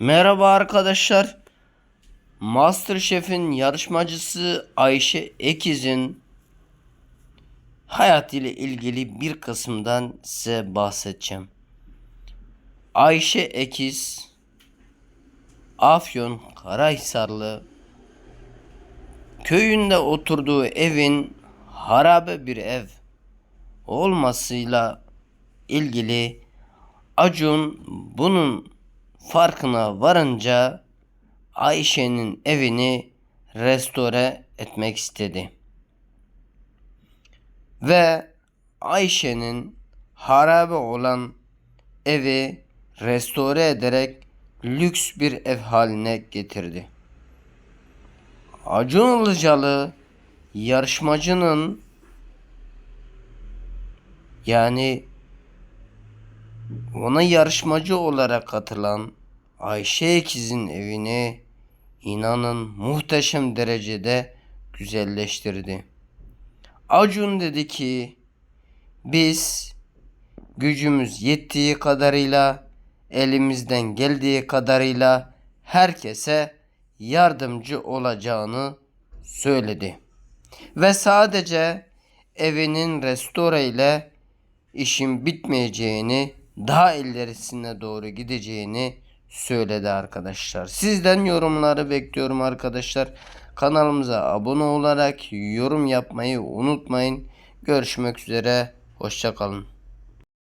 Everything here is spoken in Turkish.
Merhaba arkadaşlar. Masterchef'in yarışmacısı Ayşe Ekiz'in hayat ile ilgili bir kısımdan size bahsedeceğim. Ayşe Ekiz Afyon Karahisarlı köyünde oturduğu evin harabe bir ev olmasıyla ilgili Acun bunun farkına varınca Ayşe'nin evini restore etmek istedi. Ve Ayşe'nin harabe olan evi restore ederek lüks bir ev haline getirdi. Acun Ilıcalı yarışmacının yani ona yarışmacı olarak katılan Ayşe Ekiz'in evini inanın muhteşem derecede güzelleştirdi. Acun dedi ki biz gücümüz yettiği kadarıyla elimizden geldiği kadarıyla herkese yardımcı olacağını söyledi. Ve sadece evinin restore ile işin bitmeyeceğini, daha ilerisine doğru gideceğini söyledi arkadaşlar. Sizden yorumları bekliyorum arkadaşlar. Kanalımıza abone olarak yorum yapmayı unutmayın. Görüşmek üzere. Hoşçakalın.